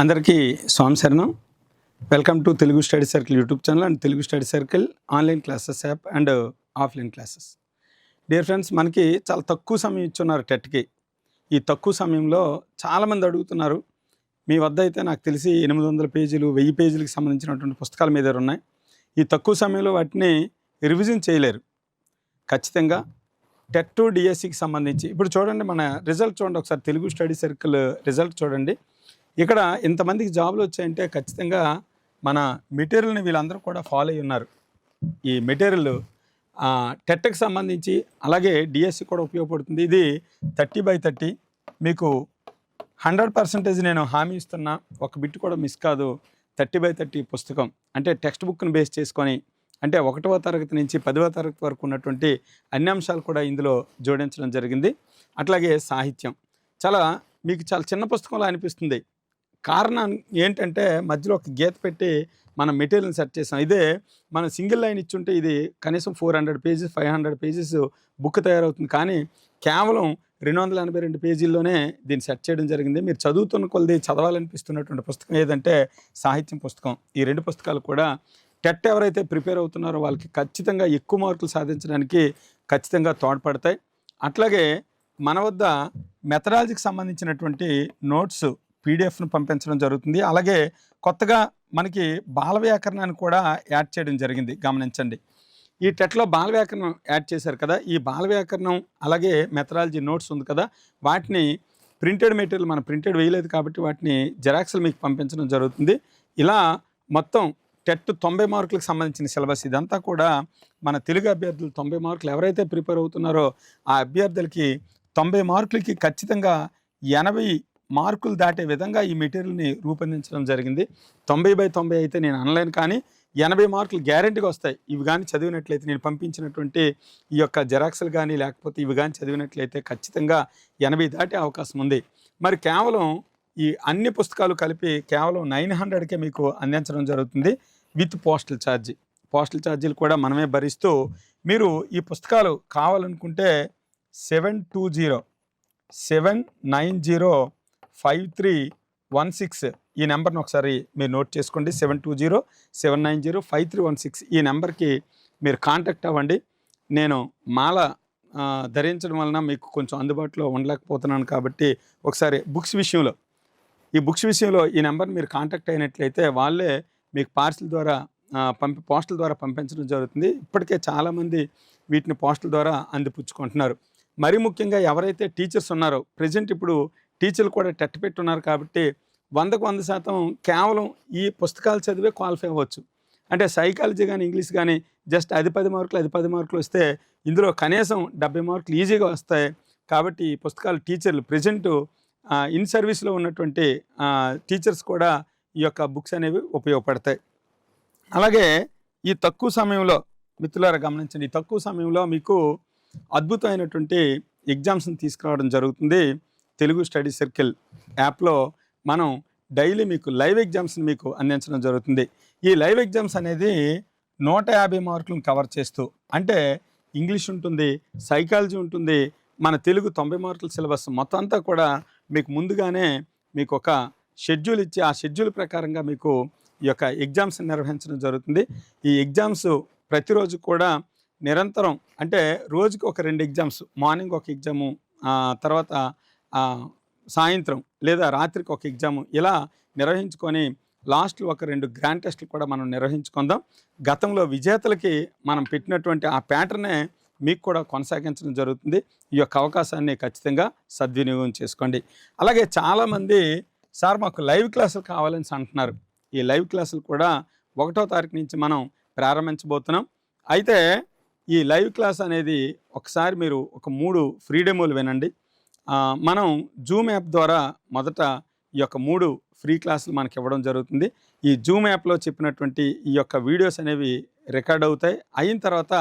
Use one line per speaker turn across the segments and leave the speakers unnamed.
అందరికీ స్వామి శరణం. Welcome to Telugu study circle YouTube channel and Telugu study circle online classes app and offline classes dear friends మనకి చాలా తక్కువ సమయం ఇచ్చున్నారు టెట్కి. ఈ తక్కువ సమయంలో చాలామంది అడుగుతున్నారు. మీ వద్ద అయితే నాకు తెలిసి ఎనిమిది వందల పేజీలు వెయ్యి పేజీలకు సంబంధించినటువంటి పుస్తకాలు మీ దగ్గర ఉన్నాయి. ఈ తక్కువ సమయంలో వాటిని రివిజన్ చేయలేరు. ఖచ్చితంగా టెట్ టు డిఎస్సికి సంబంధించి ఇప్పుడు చూడండి మన రిజల్ట్ చూడండి ఒకసారి తెలుగు స్టడీ సర్కిల్ రిజల్ట్ చూడండి. ఇక్కడ ఇంతమందికి జాబులు వచ్చాయంటే ఖచ్చితంగా మన మెటీరియల్ని వీళ్ళందరూ కూడా ఫాలో అయి ఉన్నారు. ఈ మెటీరియల్ టెట్కి సంబంధించి అలాగే డిఎస్సి కూడా ఉపయోగపడుతుంది. ఇది థర్టీ బై థర్టీ. మీకు హండ్రెడ్ పర్సెంటేజ్ నేను హామీ ఇస్తున్నా. ఒక బిట్ కూడా మిస్ కాదు. థర్టీ బై థర్టీ పుస్తకం. అంటే టెక్స్ట్ బుక్ని బేస్ చేసుకొని అంటే ఒకటవ తరగతి నుంచి పదవ తరగతి వరకు ఉన్నటువంటి అన్ని అంశాలు కూడా ఇందులో జోడించడం జరిగింది. అట్లాగే సాహిత్యం. చాలా మీకు చాలా చిన్న పుస్తకంలో అనిపిస్తుంది. కారణం ఏంటంటే మధ్యలో ఒక గీత పెట్టి మనం మెటీరియల్ని సెట్ చేసాం. ఇదే మనం సింగిల్ లైన్ ఇచ్చుంటే ఇది కనీసం four hundred pages five hundred pages book తయారవుతుంది. కానీ కేవలం రెండు వందల ఎనభై రెండు పేజీల్లోనే దీన్ని సెట్ చేయడం జరిగింది. మీరు చదువుతున్న కొలది చదవాలనిపిస్తున్నటువంటి పుస్తకం ఏదంటే సాహిత్యం పుస్తకం. ఈ రెండు పుస్తకాలు కూడా టెట్ ఎవరైతే ప్రిపేర్ అవుతున్నారో వాళ్ళకి ఖచ్చితంగా ఎక్కువ మార్కులు సాధించడానికి ఖచ్చితంగా తోడ్పడతాయి. అట్లాగే మన వద్ద మెథడాలజీకి సంబంధించినటువంటి నోట్స్ పీడిఎఫ్ను పంపించడం జరుగుతుంది. అలాగే కొత్తగా మనకి బాల వ్యాకరణాన్ని కూడా యాడ్ చేయడం జరిగింది. గమనించండి. ఈ టెట్లో బాల వ్యాకరణం యాడ్ చేశారు కదా. ఈ బాల వ్యాకరణం అలాగే మెథడాలజీ నోట్స్ ఉంది కదా. వాటిని ప్రింటెడ్ మెటీరియల్ మనం ప్రింటెడ్ వేయలేదు కాబట్టి వాటిని జెరాక్స్లు మీకు పంపించడం జరుగుతుంది. ఇలా మొత్తం టెట్ తొంభై మార్కులకు సంబంధించిన సిలబస్ ఇదంతా కూడా మన తెలుగు అభ్యర్థులు తొంభై మార్కులు ఎవరైతే ప్రిపేర్ అవుతున్నారో ఆ అభ్యర్థులకి తొంభై మార్కులకి ఖచ్చితంగా ఎనభై మార్కులు దాటే విధంగా ఈ మెటీరియల్ని రూపొందించడం జరిగింది. తొంభై బై తొంభై అయితే నేను అనలేను కానీ ఎనభై మార్కులు గ్యారెంటీగా వస్తాయి. ఇవి కానీ చదివినట్లయితే నేను పంపించినటువంటి ఈ యొక్క జెరాక్స్లు కానీ లేకపోతే ఇవి కానీ చదివినట్లయితే ఖచ్చితంగా ఎనభై దాటే అవకాశం ఉంది. మరి కేవలం ఈ అన్ని పుస్తకాలు కలిపి కేవలం నైన్ హండ్రెడ్కే మీకు అందించడం జరుగుతుంది విత్ పోస్టల్ ఛార్జ్. పోస్టల్ ఛార్జీలు కూడా మనమే భరిస్తూ మీరు ఈ పుస్తకాలు కావాలనుకుంటే seven two zero seven nine zero five three one six ఈ నెంబర్ని ఒకసారి మీరు నోట్ చేసుకోండి. Seven two zero seven nine zero five three one six ఈ నెంబర్కి మీరు కాంటాక్ట్ అవ్వండి. నేను మాల ధరించడం వలన మీకు కొంచెం అందుబాటులో ఉండలేకపోతున్నాను కాబట్టి ఒకసారి బుక్స్ విషయంలో ఈ బుక్స్ విషయంలో ఈ నెంబర్ మీరు కాంటాక్ట్ అయినట్లయితే వాళ్ళే మీకు పార్సిల్ ద్వారా పంపి పోస్టల్ ద్వారా పంపించడం జరుగుతుంది. ఇప్పటికే చాలామంది వీటిని పోస్టల్ ద్వారా అందిపుచ్చుకుంటున్నారు. మరి ముఖ్యంగా ఎవరైతే టీచర్స్ ఉన్నారో ప్రజెంట్ ఇప్పుడు టీచర్లు కూడా టెట్ పెట్టున్నారు కాబట్టి వందకు వంద శాతం కేవలం ఈ పుస్తకాలు చదివే క్వాలిఫై అవ్వచ్చు. అంటే సైకాలజీ కానీ ఇంగ్లీష్ కానీ జస్ట్ అది పది మార్కులు అది పది మార్కులు వస్తే ఇందులో కనీసం డెబ్బై మార్కులు ఈజీగా వస్తాయి. కాబట్టి ఈ పుస్తకాలు టీచర్లు ప్రజెంట్ ఇన్ సర్వీస్లో ఉన్నటువంటి టీచర్స్ కూడా ఈ యొక్క బుక్స్ అనేవి ఉపయోగపడతాయి. అలాగే ఈ తక్కువ సమయంలో మిత్రులారా గమనించండి ఈ తక్కువ సమయంలో మీకు అద్భుతమైనటువంటి ఎగ్జామ్స్ని తీసుకురావడం జరుగుతుంది. తెలుగు స్టడీ సర్కిల్ యాప్లో మనం డైలీ మీకు లైవ్ ఎగ్జామ్స్ని మీకు అందించడం జరుగుతుంది. ఈ లైవ్ ఎగ్జామ్స్ అనేది నూట యాభై మార్కులను కవర్ చేస్తూ అంటే ఇంగ్లీష్ ఉంటుంది సైకాలజీ ఉంటుంది మన తెలుగు తొంభై మార్కుల సిలబస్ మొత్తం అంతా కూడా మీకు ముందుగానే మీకు ఒక షెడ్యూల్ ఇచ్చి ఆ షెడ్యూల్ ప్రకారంగా మీకు ఈ యొక్క ఎగ్జామ్స్ నిర్వహించడం జరుగుతుంది. ఈ ఎగ్జామ్స్ ప్రతిరోజు కూడా నిరంతరం అంటే రోజుకి ఒక రెండు ఎగ్జామ్స్ మార్నింగ్ ఒక ఎగ్జాము తర్వాత సాయంత్రం లేదా రాత్రికి ఒక ఎగ్జామ్ ఇలా నిర్వహించుకొని లాస్ట్లో ఒక రెండు గ్రాండ్ టెస్ట్లు కూడా మనం నిర్వహించుకుందాం. గతంలో విజేతలకి మనం పెట్టినటువంటి ఆ ప్యాటర్నే మీకు కూడా కొనసాగించడం జరుగుతుంది. ఈ యొక్క అవకాశాన్ని ఖచ్చితంగా సద్వినియోగం చేసుకోండి. అలాగే చాలామంది సార్ మాకు లైవ్ క్లాసులు కావాలని అంటున్నారు. ఈ లైవ్ క్లాసులు కూడా ఒకటో తారీఖు నుంచి మనం ప్రారంభించబోతున్నాం. అయితే ఈ లైవ్ క్లాస్ అనేది ఒకసారి మీరు ఒక మూడు ఫ్రీ డెమోలు వినండి. మనం జూమ్ యాప్ ద్వారా మొదట ఈ యొక్క మూడు ఫ్రీ క్లాసులు మనకి ఇవ్వడం జరుగుతుంది. ఈ జూమ్ యాప్లో చెప్పినటువంటి ఈ యొక్క వీడియోస్ అనేవి రికార్డ్ అవుతాయి. అయిన తర్వాత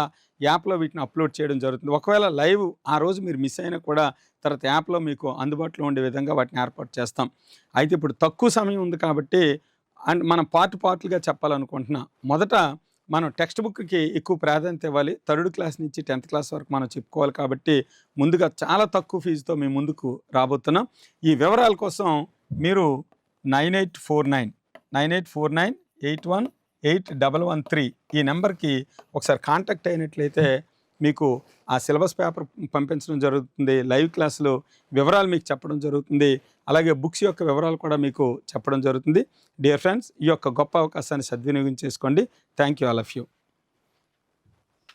యాప్లో వీటిని అప్లోడ్ చేయడం జరుగుతుంది. ఒకవేళ లైవ్ ఆ రోజు మీరు మిస్ అయినా కూడా తర్వాత యాప్లో మీకు అందుబాటులో ఉండే విధంగా వాటిని ఏర్పాటు చేస్తాం. అయితే ఇప్పుడు తక్కువ సమయం ఉంది కాబట్టి అండ్ మనం పార్ట్ పార్ట్లుగా చెప్పాలనుకుంటున్నా. మొదట మనం టెక్స్ట్ బుక్కి ఎక్కువ ప్రాధాన్యత ఇవ్వాలి. థర్డ్ క్లాస్ నుంచి టెన్త్ క్లాస్ వరకు మనం చెప్పుకోవాలి కాబట్టి ముందుగా చాలా తక్కువ ఫీజుతో మేము ముందుకు రాబోతున్నాం. ఈ వివరాల కోసం మీరు nine eight four nine nine eight four nine eight one eight double one three ఈ నెంబర్కి ఒకసారి కాంటాక్ట్ అయినట్లయితే మీకు ఆ సిలబస్ పేపర్ పంపించడం జరుగుతుంది లైవ్ క్లాసులు వివరాలు మీకు చెప్పడం జరుగుతుంది అలాగే బుక్స్ యొక్క వివరాలు కూడా మీకు చెప్పడం జరుగుతుంది. డియర్ ఫ్రెండ్స్ ఈ యొక్క గొప్ప అవకాశాన్ని సద్వినియోగం చేసుకోండి. Thank you all of you.